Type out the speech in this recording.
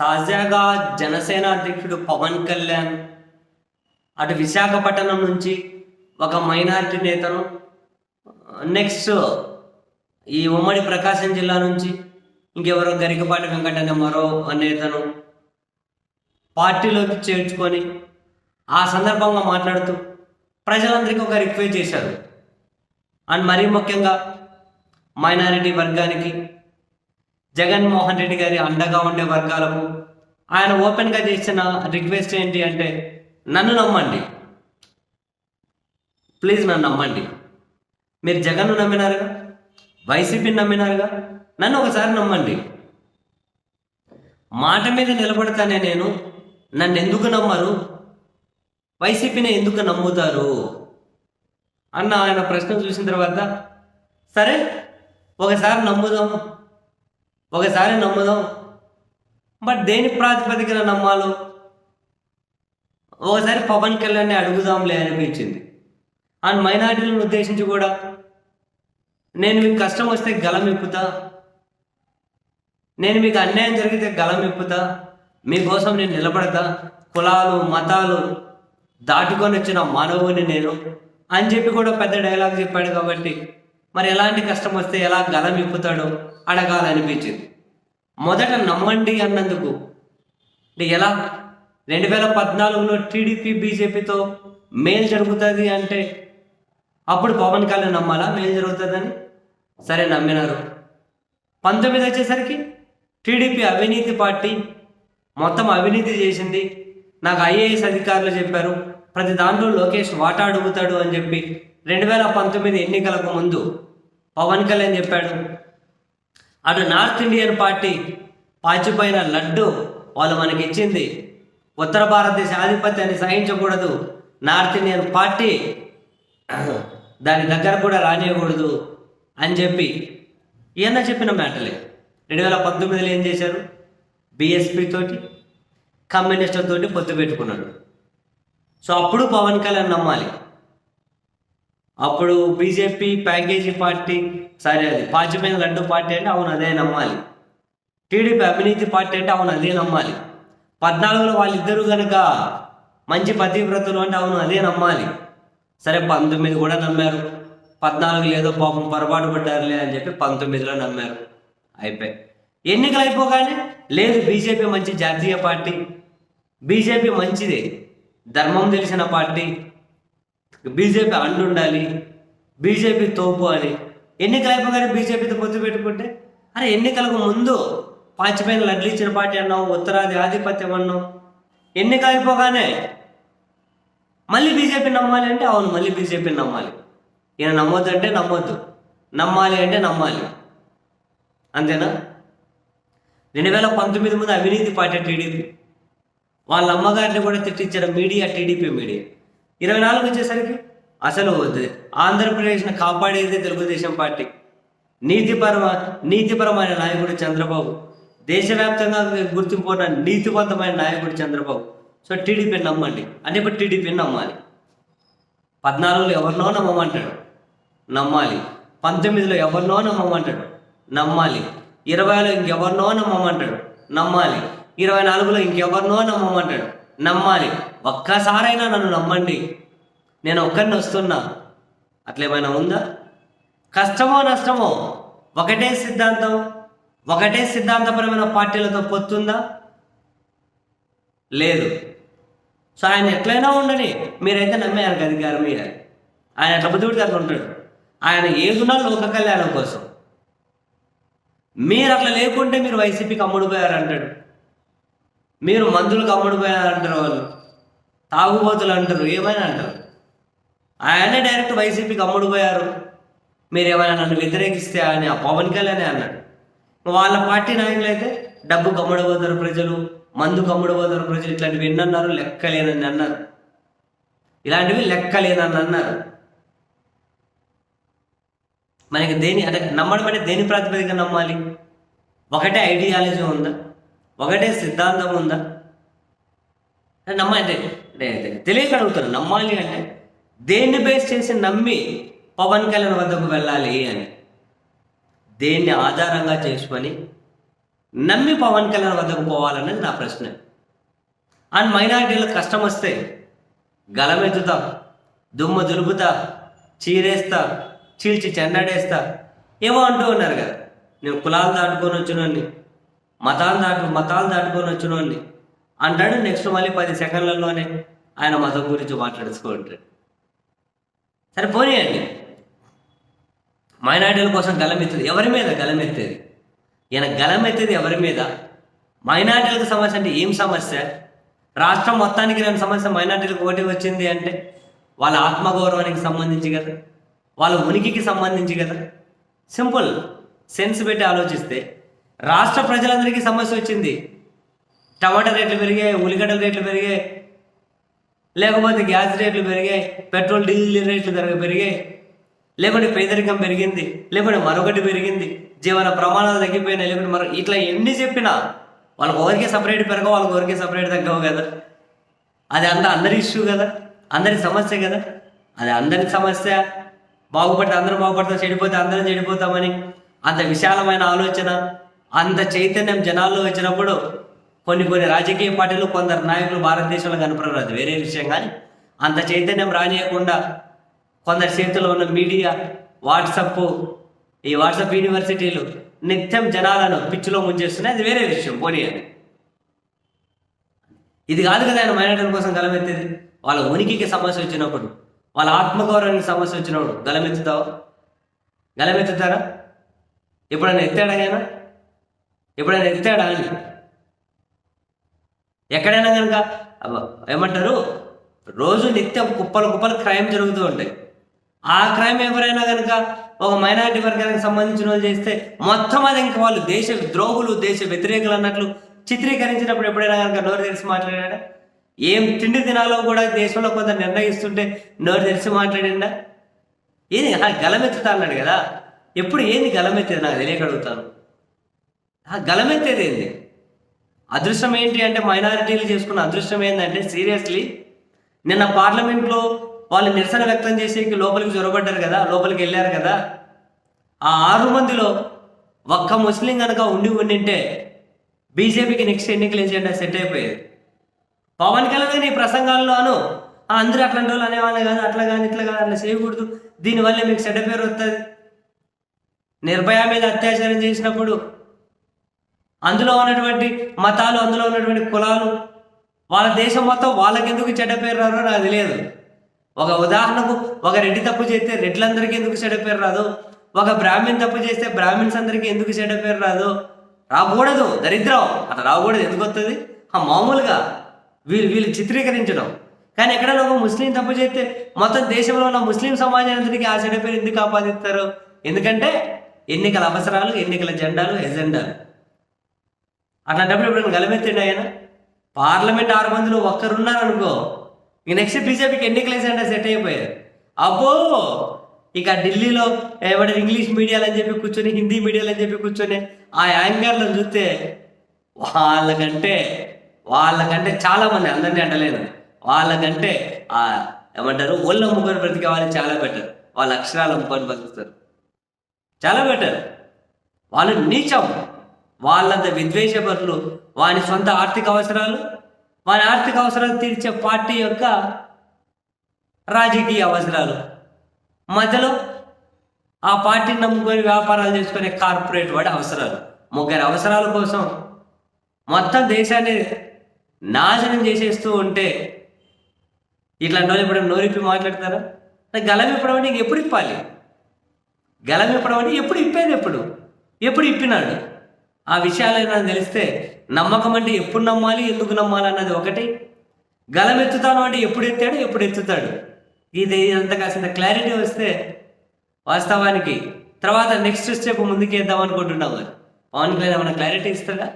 తాజాగా జనసేన అధ్యక్షుడు పవన్ కళ్యాణ్ అటు విశాఖపట్నం నుంచి ఒక మైనారిటీ నేతను నెక్స్ట్ ఈ ఉమ్మడి ప్రకాశం జిల్లా నుంచి ఇంకెవరో గరికపాటి వెంకటనే మరో నేతను పార్టీలోకి చేర్చుకొని ఆ సందర్భంగా మాట్లాడుతూ ప్రజలందరికీ ఒక రిక్వెస్ట్ చేశారు. అండ్ మరీ ముఖ్యంగా మైనారిటీ వర్గానికి జగన్మోహన్ రెడ్డి గారి అండగా ఉండే వర్గాలకు ఆయన ఓపెన్గా చేసిన రిక్వెస్ట్ ఏంటి అంటే నన్ను నమ్మండి. ప్లీజ్ నన్ను నమ్మండి. మీరు జగన్ను నమ్మినారుగా? వైసీపీని నమ్మినారుగా? నన్ను ఒకసారి నమ్మండి. మాట మీద నిలబడతానే నేను. నన్ను ఎందుకు నమ్మరు? వైసీపీని ఎందుకు నమ్ముతారు? అన్న ఆయన ప్రశ్న చూసిన తర్వాత సరే ఒకసారి నమ్ముదాం ఒకసారి నమ్ముదాం. బట్ దేని ప్రాతిపదికన నమ్మాలో? ఒకసారి పవన్ కళ్యాణ్ని అడుగుదాంలే అనిపించింది. అండ్ మైనార్టీలను ఉద్దేశించి కూడా నేను మీకు కష్టం వస్తే గలం ఇప్పుతా నేను మీకు అన్యాయం జరిగితే గలం ఇప్పుతా మీకోసం నేను నిలబడతా. కులాలు మతాలు దాటుకొని వచ్చిన మానవుని నేను అని చెప్పి కూడా పెద్ద డైలాగ్ చెప్పాడు కాబట్టి మరి ఎలాంటి కష్టం వస్తే ఎలా గలం ఇప్పుతాడో అడగాలనిపించింది. మొదట నమ్మండి అన్నందుకు. అంటే ఎలా? రెండు వేల పద్నాలుగులో టీడీపీ బీజేపీతో మేలు జరుగుతుంది అంటే అప్పుడు పవన్ కళ్యాణ్ నమ్మాలా? మేలు జరుగుతుందని? సరే నమ్మినారు. పంతొమ్మిది వచ్చేసరికి టీడీపీ అవినీతి పార్టీ మొత్తం అవినీతి చేసింది. నాకు ఐఏఎస్ అధికారులు చెప్పారు ప్రతి దాంట్లో లోకేష్ వాటా అడుగుతాడు అని చెప్పి. రెండు వేల పంతొమ్మిది ఎన్నికలకు ముందు పవన్ కళ్యాణ్ చెప్పాడు అటు నార్త్ ఇండియన్ పార్టీ పాచిపోయిన లడ్డు వాళ్ళు మనకి ఇచ్చింది ఉత్తర భారతదేశ ఆధిపత్యాన్ని సహించకూడదు. నార్త్ ఇండియన్ పార్టీ దాని దగ్గర కూడా రానియకూడదు అని చెప్పి ఈయన చెప్పిన మ్యాటలే రెండు వేల పంతొమ్మిదిలో ఏం చేశారు? బీఎస్పీ తోటి కమ్యూనిస్టుల పొత్తు పెట్టుకున్నాడు. సో అప్పుడు పవన్ కళ్యాణ్ నమ్మాలి. అప్పుడు బీజేపీ ప్యాకేజీ పార్టీ సరే అది పాచిపోయిన లడ్డు పార్టీ అంటే అవును అదే నమ్మాలి. టీడీపీ అవినీతి పార్టీ అంటే అవును అదే నమ్మాలి. పద్నాలుగులో వాళ్ళిద్దరూ కనుక మంచి పతివ్రతలు అంటే అవును అదే నమ్మాలి. సరే పంతొమ్మిది కూడా నమ్మారు. పద్నాలుగు లేదో పాపం పొరపాటు పడ్డారులే అని చెప్పి పంతొమ్మిదిలో నమ్మారు. అయిపోయి. ఎన్నికలు అయిపోగానే లేదు బీజేపీ మంచి జాతీయ పార్టీ. బీజేపీ మంచిది. ధర్మం తెలిసిన పార్టీ. బీజేపీ అండుండాలి. బీజేపీ తోపు అని. ఎన్నికలు అయిపోగానే బీజేపీతో పొత్తు పెట్టుకుంటే? అరే ఎన్నికలకు ముందు పాచిపోయిన లడ్లు ఇచ్చిన పార్టీ అన్నావు ఉత్తరాది ఆధిపత్యం అన్నావు. ఎన్నిక అయిపోగానే మళ్ళీ బీజేపీ నమ్మాలి అంటే అవును మళ్ళీ బీజేపీని నమ్మాలి. ఈయన నమ్మొద్దు అంటే నమ్మొద్దు. నమ్మాలి అంటే నమ్మాలి. అంతేనా? రెండు వేల పంతొమ్మిది ముందు అవినీతి పార్టీ టీడీపీ. వాళ్ళ అమ్మగారిని కూడా తిట్టించారు మీడియా టీడీపీ మీడియా. ఇరవై నాలుగు వచ్చేసరికి అసలు ఆంధ్రప్రదేశ్ని కాపాడేది తెలుగుదేశం పార్టీ. నీతిపరమ నీతిపరమైన నాయకుడు చంద్రబాబు. దేశవ్యాప్తంగా గుర్తింపు ఉన్న నీతివంతమైన నాయకుడు చంద్రబాబు. సో టీడీపీని నమ్మండి. అంటే ఇప్పుడు టీడీపీని నమ్మాలి. పద్నాలుగులో ఎవరినో నమ్మమంటాడు. నమ్మాలి. పంతొమ్మిదిలో ఎవరినో నమ్మమంటాడు. నమ్మాలి. ఇరవైలో ఇంకెవరినో నమ్మమంటాడు. నమ్మాలి. ఇరవై నాలుగులో ఇంకెవరినో నమ్మమంటాడు. నమ్మాలి. ఒక్కసారైనా నన్ను నమ్మండి. నేను ఒక్కరిని వస్తున్నా. అట్లేమైనా ఉందా? కష్టమో నష్టమో ఒకటే సిద్ధాంతం ఒకటే సిద్ధాంతపరమైన పార్టీలతో పొత్తుందా? లేదు. సో ఆయన ఎట్లయినా ఉండని మీరైతే నమ్మేయాలి గారు మీరు ఆయన ఎట్లా బుద్ధిపడితే అట్లా ఉంటాడు. ఆయన ఏదున్నా లోక కళ్యాణం కోసం. మీరు అట్లా లేకుంటే మీరు వైసీపీకి అమ్ముడుపోయారు అంటాడు మీరు మందులకు అమ్ముడుపోయారు అంటారు వాళ్ళు. తాగుబోతులు అంటారు. ఏమైనా అంటారు? ఆయన డైరెక్ట్ వైసీపీకి అమ్ముడుపోయారు. మీరు ఏమైనా నన్ను వ్యతిరేకిస్తే అని ఆ పవన్ కళ్యాణ్ అన్నాడు. వాళ్ళ పార్టీ నాయకులు అయితే డబ్బు కమ్ముడబోతారు ప్రజలు మందు కమ్ముడబోతారు ప్రజలు ఇట్లాంటివి ఎన్నన్నారు లెక్కలేనని అన్నారు. ఇలాంటివి లెక్కలేనని అన్నారు. మనకి దేని అంటే నమ్మడం అంటే దేని ప్రాతిపదిక నమ్మాలి? ఒకటే ఐడియాలజీ ఉందా? ఒకటే సిద్ధాంతం ఉందా? నమ్మ అంటే అంటే తెలియక అడుగుతాను నమ్మాలి అంటే దేన్ని బేస్ చేసి నమ్మి పవన్ కళ్యాణ్ వద్దకు వెళ్ళాలి అని? దేన్ని ఆధారంగా చేసుకొని నమ్మి పవన్ కళ్యాణ్ వద్దకు పోవాలన్నది నా ప్రశ్న. అండ్ మైనారిటీలకు కష్టం వస్తే గలమెత్తుతా దుమ్ము దులుపుతా చీరేస్తా చీల్చి చెండాడేస్తా ఏమో అంటూ ఉన్నారు కదా. నేను కులాలు దాటుకొని వచ్చినోడిని మతాలు దాటు మతాలు దాటుకొని వచ్చినోడిని అంటాడు. నెక్స్ట్ మళ్ళీ పది సెకండ్లలోనే ఆయన మతం గురించి మాట్లాడుచుకుంటాడు సరే పోనీయండి. మైనార్టీల కోసం గలమెత్తేది ఎవరి మీద? గలమెత్తేది. ఈయన గలమెత్తేది ఎవరి మీద? మైనార్టీలకు సమస్య అంటే ఏం సమస్య? రాష్ట్రం మొత్తానికి నేను సమస్య మైనార్టీలకు ఒకటి వచ్చింది అంటే వాళ్ళ ఆత్మగౌరవానికి సంబంధించి కదా? వాళ్ళ ఉనికికి సంబంధించి కదా? సింపుల్. సెన్స్ పెట్టి ఆలోచిస్తే రాష్ట్ర ప్రజలందరికీ సమస్య వచ్చింది. టమాటా రేట్లు పెరిగాయి ఉల్లిగడ్డల రేట్లు పెరిగాయి లేకపోతే గ్యాస్ రేట్లు పెరిగాయి పెట్రోల్ డీజిల్ రేట్లు ధర పెరిగాయి. లేకుంటే పేదరికం పెరిగింది లేకుంటే మరొకటి పెరిగింది. జీవన ప్రమాణాలు తగ్గిపోయినాయి లేకుంటే మరో ఇట్లా ఎన్ని చెప్పినా వాళ్ళకి ఎవరికే సపరేట్ పెరగవు వాళ్ళకి ఎవరికే సపరేట్ తగ్గవు కదా. అది అంత అందరి ఇష్యూ కదా అందరి సమస్య కదా. అది అందరి సమస్య. బాగుపడితే అందరం బాగుపడతాం చెడిపోతే అందరం చెడిపోతామని అంత విశాలమైన ఆలోచన అంత చైతన్యం జనాల్లో వచ్చినప్పుడు కొన్ని కొన్ని రాజకీయ పార్టీలు కొందరు నాయకులు భారతదేశంలో కనపడరు. అది వేరే విషయం కానీ అంత చైతన్యం రానియకుండా కొందరి చేతిలో ఉన్న మీడియా వాట్సప్ ఈ వాట్సాప్ యూనివర్సిటీలు నిత్యం జనాలను పిచ్చిలో ముంచేస్తున్నాయి. అది వేరే విషయం. పోనీ అని ఇది కాదు కదా ఆయన మైనార్టీల కోసం గలమెత్తేది. వాళ్ళ ఉనికికి సమస్య వచ్చినప్పుడు వాళ్ళ ఆత్మగౌరవానికి సమస్య వచ్చినప్పుడు గలమెత్తుతావు? గలమెత్తుతారా? ఎప్పుడైనా ఎత్తాడా ఆయన? ఎప్పుడైనా ఎత్తాడా అని? ఎక్కడైనా కనుక ఏమంటారు? రోజు నిత్యం కుప్పలు కుప్పలు క్రైమ్ జరుగుతూ ఉంటాయి. ఆ క్రైమ్ ఎవరైనా కనుక ఒక మైనారిటీ వర్గానికి సంబంధించిన వాళ్ళు చేస్తే మొత్తం అది ఇంకా వాళ్ళు దేశ ద్రోహులు దేశ వ్యతిరేకులు అన్నట్లు చిత్రీకరించినప్పుడు ఎప్పుడైనా కనుక నోరు తెరిచి మాట్లాడా ఏం తిండి తినాలో కూడా దేశంలో కొంత నిర్ణయిస్తుంటే నోరు తెరిచి మాట్లాడిందా? ఏది? గలమెత్తుతా అన్నాడు కదా. ఎప్పుడు ఏంది గలమెత్తేది? నాకు తెలియక అడుగుతాను. ఆ గలమెత్తేది ఏంది? అదృష్టం ఏంటి అంటే మైనారిటీలు చేసుకున్న అదృష్టం ఏంటంటే సీరియస్లీ నిన్న పార్లమెంట్లో వాళ్ళు నిరసన వ్యక్తం చేసేకి లోపలికి చొరబడ్డారు కదా లోపలికి వెళ్ళారు కదా. ఆ ఆరు మందిలో ఒక్క ముస్లిం కనుక ఉండి ఉండింటే బీజేపీకి నెక్స్ట్ ఎన్నికలు ఎజెండా సెట్ అయిపోయేది. పవన్ కళ్యాణ్ ఈ ప్రసంగాల్లోనూ అందరూ అట్లాంటి వాళ్ళు అనేవాళ్ళు కాదు అట్లా కానీ ఇట్లా కాదు అట్లా చేయకూడదు. దీనివల్ల మీకు చెడ్డ పేరు వస్తుంది. నిర్భయ మీద అత్యాచారం చేసినప్పుడు అందులో ఉన్నటువంటి మతాలు అందులో ఉన్నటువంటి కులాలు వాళ్ళ దేశం మొత్తం వాళ్ళకి ఎందుకు చెడ్డ పేరు రారో నాకు తెలియదు. ఒక ఉదాహరణకు ఒక రెడ్డి తప్పు చేస్తే రెడ్లందరికీ ఎందుకు చెడ్డ పేరు రాదు? ఒక బ్రాహ్మణ్ తప్పు చేస్తే బ్రాహ్మిన్స్ అందరికీ ఎందుకు చెడ్డ పేరు రాదు? రాకూడదు దరిద్రం. అట్లా రాకూడదు ఎందుకు వస్తుంది ఆ మామూలుగా వీళ్ళు వీళ్ళు చిత్రీకరించడం. కానీ ఎక్కడైనా ఒక ముస్లిం తప్పు చేస్తే మొత్తం దేశంలో ఉన్న ముస్లిం సమాజానికి ఆ చెడ్డ పేరు ఎందుకు ఆపాదిస్తారు ఎందుకంటే ఎన్నికల అవసరాలు ఎన్నికల జెండాలు ఎజెండాలు. అట్లాంటప్పుడు ఎప్పుడైనా గలమెత్తండి ఆయన? పార్లమెంట్ ఆరు మందిలో ఒక్కరున్నారనుకో ఇక నెక్స్ట్ బీజేపీకి ఎన్నికలు అంటే సెట్ అయిపోయారు. అబ్బో! ఇక ఢిల్లీలో ఏమంటే ఇంగ్లీష్ మీడియాలు అని చెప్పి కూర్చొని హిందీ మీడియాలు అని చెప్పి కూర్చొని ఆ యాంకర్లను చూస్తే వాళ్ళకంటే వాళ్ళకంటే చాలా మంది అందరినీ అంటలేను. వాళ్ళకంటే ఆ ఏమంటారు ఒళ్ళ ముగ్గురు బ్రతికే వాళ్ళు చాలా బెటర్ వాళ్ళ అక్షరాలు అమ్ముకొని బతుకుతారు చాలా బెటర్ వాళ్ళు నీచం. వాళ్ళంత విద్వేషపరులు వాని సొంత ఆర్థిక అవసరాలు వాని ఆర్థిక అవసరాలు తీర్చే పార్టీ యొక్క రాజకీయ అవసరాలు. మధ్యలో ఆ పార్టీని నమ్ముకొని వ్యాపారాలు చేసుకునే కార్పొరేట్ వాడి అవసరాలు. ముగ్గురి అవసరాల కోసం మొత్తం దేశాన్ని నాశనం చేసేస్తూ ఉంటే ఇట్లాంటి వాళ్ళు ఇప్పుడు నోరిప్పి మాట్లాడతారా? గలం ఇప్పడం అంటే ఎప్పుడు ఇప్పాలి? గలం ఇప్పడం అంటే ఎప్పుడు ఇప్పేది ఎప్పుడు? ఎప్పుడు ఇప్పినాడు? ఆ విషయాలు నాకు తెలిస్తే నమ్మకం అంటే ఎప్పుడు నమ్మాలి ఎందుకు నమ్మాలి అన్నది ఒకటి. గలమెత్తుతాను అంటే ఎప్పుడు ఎత్తాడు ఎప్పుడు ఎత్తుతాడు. ఇది అంత కాసింత క్లారిటీ వస్తే వాస్తవానికి తర్వాత నెక్స్ట్ స్టెప్ ముందుకేద్దాం అనుకుంటున్నాం మరి. పవన్ కళ్యాణ్ ఏమైనా క్లారిటీ ఇస్తాడా?